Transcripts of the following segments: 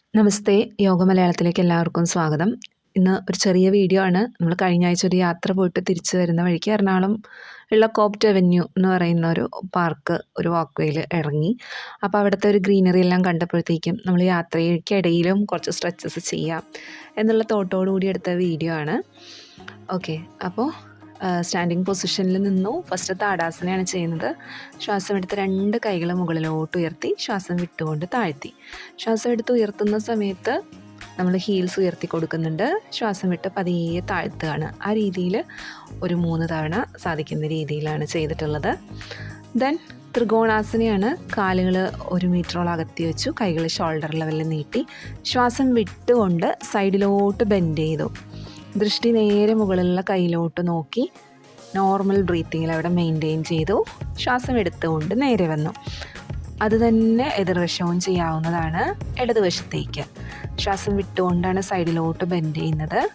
നമസ്തേ യോഗ മലയാളത്തിലേക്ക് എല്ലാവർക്കും സ്വാഗതം. ഇന്ന് ഒരു ചെറിയ വീഡിയോ ആണ്. നമ്മൾ കഴിഞ്ഞ ആഴ്ച ഒരു യാത്ര പോയിട്ട് തിരിച്ചു വരുന്ന വഴിക്ക് എറണാകുളം ഉള്ള കോപ്റ്റ് അവന്യൂ എന്ന് പറയുന്ന ഒരു പാർക്ക് ഒരു വാക്ക് വേയിൽ ഇറങ്ങി അപ്പോൾ അവിടുത്തെ ഒരു ഗ്രീനറി എല്ലാം കണ്ടപ്പോഴത്തേക്കും നമ്മൾ യാത്രയ്ക്കിടയിലും കുറച്ച് സ്ട്രെച്ചസ് ചെയ്യാം എന്നുള്ള തോട്ടോടു കൂടി എടുത്ത വീഡിയോ ആണ്. ഓക്കെ അപ്പോൾ സ്റ്റാൻഡിങ് പൊസിഷനിൽ നിന്നു. ഫസ്റ്റ് താടാസനയാണ് ചെയ്യുന്നത്. ശ്വാസം എടുത്ത് രണ്ട് കൈകൾ മുകളിലോട്ട് ഉയർത്തി ശ്വാസം വിട്ടുകൊണ്ട് താഴ്ത്തി. ശ്വാസം എടുത്ത് ഉയർത്തുന്ന സമയത്ത് നമ്മൾ ഹീൽസ് ഉയർത്തി കൊടുക്കുന്നുണ്ട്. ശ്വാസം വിട്ട് പതിയെ താഴ്ത്തുകയാണ്. ആ രീതിയിൽ ഒരു മൂന്ന് തവണ സാധിക്കുന്ന രീതിയിലാണ് ചെയ്തിട്ടുള്ളത്. ദെൻ ത്രികോണാസനയാണ്. കാലുകൾ ഒരു മീറ്ററോളം അകത്തി വെച്ചു. കൈകൾ ഷോൾഡർ ലെവലിൽ നീട്ടി. ശ്വാസം വിട്ടുകൊണ്ട് സൈഡിലോട്ട് ബെൻഡ് ചെയ്തു. ദൃഷ്ടി നേരെ മുകളിലുള്ള കയ്യിലോട്ട് നോക്കി നോർമൽ ബ്രീത്തിങ്ങിൽ അവിടെ മെയിന്റെയിൻ ചെയ്തു. ശ്വാസം എടുത്തുകൊണ്ട് നേരെ വന്നു. അത് തന്നെ എതിർവശവും ചെയ്യാവുന്നതാണ് ഇടതുവശത്തേക്ക്. ശ്വാസം വിട്ടുകൊണ്ടാണ് സൈഡിലോട്ട് ബെൻഡ് ചെയ്യുന്നത്.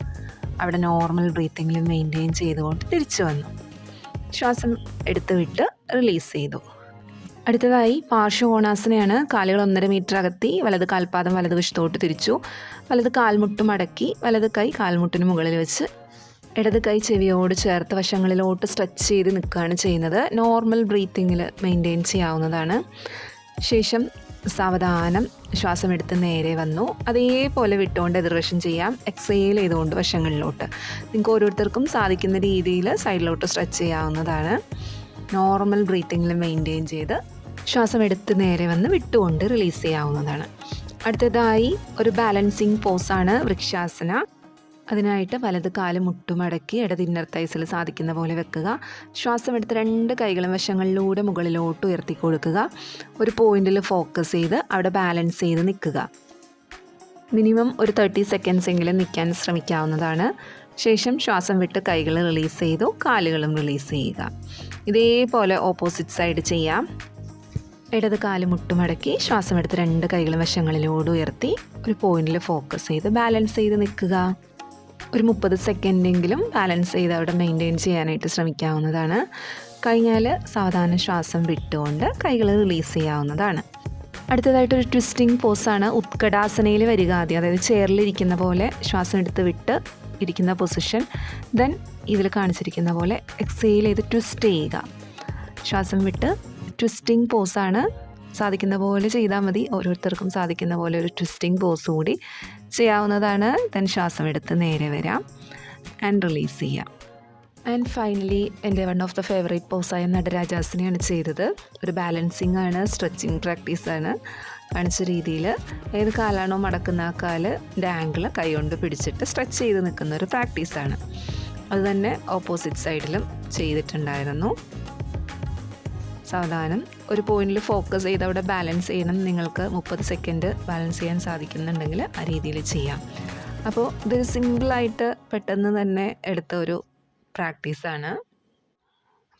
അവിടെ നോർമൽ ബ്രീത്തിങ്ങിൽ മെയിന്റെയിൻ ചെയ്തുകൊണ്ട് തിരിച്ചു വന്നു. ശ്വാസം എടുത്തു വിട്ട് റിലീസ് ചെയ്തു. അടുത്തതായി പാർശ്വകോണാസനയാണ് കാലുകൾ ഒന്നര മീറ്റർ അകത്തി വലത് കാൽപാദം വലത് വശത്തോട്ട് തിരിച്ചു. വലത് കാൽമുട്ട് മടക്കി വലത് കൈ കാൽമുട്ടിന് മുകളിൽ വെച്ച് ഇടത് കൈ ചെവിയോട് ചേർത്ത് വശങ്ങളിലോട്ട് സ്ട്രെച്ച് ചെയ്ത് നിൽക്കുകയാണ് ചെയ്യുന്നത്. നോർമൽ ബ്രീത്തിങ്ങിൽ മെയിന്റെയിൻ ചെയ്യാവുന്നതാണ്. ശേഷം സാവധാനം ശ്വാസം എടുത്ത് നേരെ വന്നു. അതേപോലെ വിട്ടുകൊണ്ട് എതിർവശം ചെയ്യാം. എക്സേൽ ചെയ്തുകൊണ്ട് വശങ്ങളിലോട്ട്. നിങ്ങൾക്ക് ഓരോരുത്തർക്കും സാധിക്കുന്ന രീതിയിൽ സൈഡിലോട്ട് സ്ട്രെച്ച് ചെയ്യാവുന്നതാണ്. നോർമൽ ബ്രീത്തിങ്ങിൽ മെയിന്റെയിൻ ചെയ്ത് ശ്വാസം എടുത്ത് നേരെ വന്ന് വിട്ടുകൊണ്ട് റിലീസ് ചെയ്യാവുന്നതാണ്. അടുത്തതായി ഒരു ബാലൻസിങ് പോസാണ് വൃക്ഷാസന. അതിനായിട്ട് വലത് കാൽ മുട്ടുമടക്കി ഇടത് ഇന്നർ തൈസിൽ സാധിക്കുന്ന പോലെ വെക്കുക. ശ്വാസം എടുത്ത് രണ്ട് കൈകളും വശങ്ങളിലൂടെ മുകളിലോട്ട് ഉയർത്തി കൊടുക്കുക. ഒരു പോയിന്റിൽ ഫോക്കസ് ചെയ്ത് അവിടെ ബാലൻസ് ചെയ്ത് നിൽക്കുക. മിനിമം ഒരു തേർട്ടി സെക്കൻഡ്സ് എങ്കിലും നിൽക്കാൻ ശ്രമിക്കാവുന്നതാണ്. ശേഷം ശ്വാസം വിട്ട് കൈകൾ റിലീസ് ചെയ്തു കാലുകളും റിലീസ് ചെയ്യുക. ഇതേപോലെ ഓപ്പോസിറ്റ് സൈഡ് ചെയ്യാം. ഇടത് കാൽ മുട്ടുമടക്കി ശ്വാസം എടുത്ത് രണ്ട് കൈകളും വശങ്ങളിലോട് ഉയർത്തി ഒരു പോയിന്റിൽ ഫോക്കസ് ചെയ്ത് ബാലൻസ് ചെയ്ത് നിൽക്കുക. ഒരു മുപ്പത് സെക്കൻഡെങ്കിലും ബാലൻസ് ചെയ്ത് അവിടെ മെയിന്റെയിൻ ചെയ്യാനായിട്ട് ശ്രമിക്കാവുന്നതാണ്. കഴിഞ്ഞാൽ സാവധാനം ശ്വാസം വിട്ടുകൊണ്ട് കൈകൾ റിലീസ് ചെയ്യാവുന്നതാണ്. അടുത്തതായിട്ട് ഒരു ട്വിസ്റ്റിംഗ് പോസാണ് ഉത്കടാസനയിൽ വരിക ആദ്യം. അതായത് ചെയറിലിരിക്കുന്ന പോലെ ശ്വാസം എടുത്ത് വിട്ട് ഇരിക്കുന്ന പൊസിഷൻ ദെൻ ഇതിൽ കാണിച്ചിരിക്കുന്ന പോലെ എക്സെയിൽ ചെയ്ത് ട്വിസ്റ്റ് ചെയ്യുക. ശ്വാസം വിട്ട് ട്വിസ്റ്റിംഗ് പോസാണ് സാധിക്കുന്ന പോലെ ചെയ്താൽ മതി. ഓരോരുത്തർക്കും സാധിക്കുന്ന പോലെ ഒരു ട്വിസ്റ്റിംഗ് പോസ് കൂടി ചെയ്യാവുന്നതാണ്. ദെൻ ശ്വാസം എടുത്ത് നേരെ വരാം ആൻഡ് റിലീസ് ചെയ്യാം ആൻഡ് ഫൈനലി എന്റെ വൺ ഓഫ് ദ ഫേവറേറ്റ് പോസായ നടരാജാസിനെയാണ് ചെയ്തത്. ഒരു ബാലൻസിങ് ആണ് സ്ട്രെച്ചിങ് പ്രാക്ടീസാണ് കാണിച്ച രീതിയിൽ ഏത് കാലാണോ മടക്കുന്ന ആ കാൽ ആംഗിൾ കൈകൊണ്ട് പിടിച്ചിട്ട് സ്ട്രെച്ച് ചെയ്ത് നിൽക്കുന്ന ഒരു പ്രാക്ടീസാണ് അത് തന്നെ ഓപ്പോസിറ്റ് സൈഡിലും ചെയ്തിട്ടുണ്ടായിരുന്നു. സാവധാനം. ഒരു പോയിന്റിൽ ഫോക്കസ് ചെയ്ത് അവിടെ ബാലൻസ് ചെയ്യണം. നിങ്ങൾക്ക് മുപ്പത് സെക്കൻഡ് ബാലൻസ് ചെയ്യാൻ സാധിക്കുന്നുണ്ടെങ്കിൽ ആ രീതിയിൽ ചെയ്യാം. അപ്പോൾ ഇതൊരു സിമ്പിളായിട്ട് പെട്ടെന്ന് തന്നെ എടുത്ത ഒരു പ്രാക്ടീസാണ്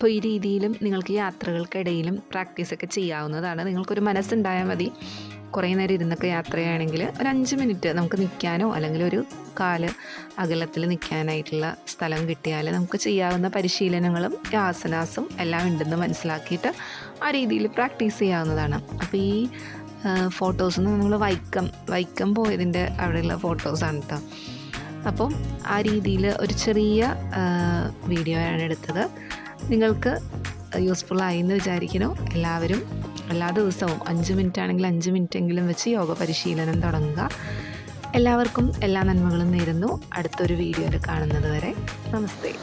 അപ്പോൾ ഈ രീതിയിലും നിങ്ങൾക്ക് യാത്രകൾക്കിടയിലും പ്രാക്ടീസൊക്കെ ചെയ്യാവുന്നതാണ്. നിങ്ങൾക്കൊരു മനസ്സുണ്ടായാൽ മതി. കുറേ നേരം ഇരുന്നൊക്കെ യാത്രയാണെങ്കിൽ ഒരു അഞ്ച് മിനിറ്റ് നമുക്ക് നിൽക്കാനോ അല്ലെങ്കിൽ ഒരു കാൽ അകലത്തിൽ നിൽക്കാനായിട്ടുള്ള സ്ഥലം കിട്ടിയാൽ നമുക്ക് ചെയ്യാവുന്ന പരിശീലനങ്ങളും ആസനാസും എല്ലാം ഉണ്ടെന്ന് മനസ്സിലാക്കിയിട്ട് ആ രീതിയിൽ പ്രാക്ടീസ് ചെയ്യാവുന്നതാണ്. അപ്പോൾ ഈ ഫോട്ടോസ് നമ്മൾ വൈക്കം വൈക്കം പോയതിന്റെ അവിടെയുള്ള ഫോട്ടോസാണ് കേട്ടോ അപ്പം ആ രീതിയിൽ ഒരു ചെറിയ വീഡിയോ ആണ് എടുത്തത്. നിങ്ങൾക്ക് യൂസ്ഫുൾ ആയി എന്ന് വിചാരിക്കുന്നു. എല്ലാവരും എല്ലാ ദിവസവും അഞ്ച് മിനിറ്റ് ആണെങ്കിൽ അഞ്ച് മിനിറ്റ് എങ്കിലും വെച്ച് യോഗ പരിശീലനം തുടങ്ങുക. എല്ലാവർക്കും എല്ലാ നന്മകളും നേരുന്നു. അടുത്തൊരു വീഡിയോയിൽ കാണുന്നത് വരെ നമസ്തേ.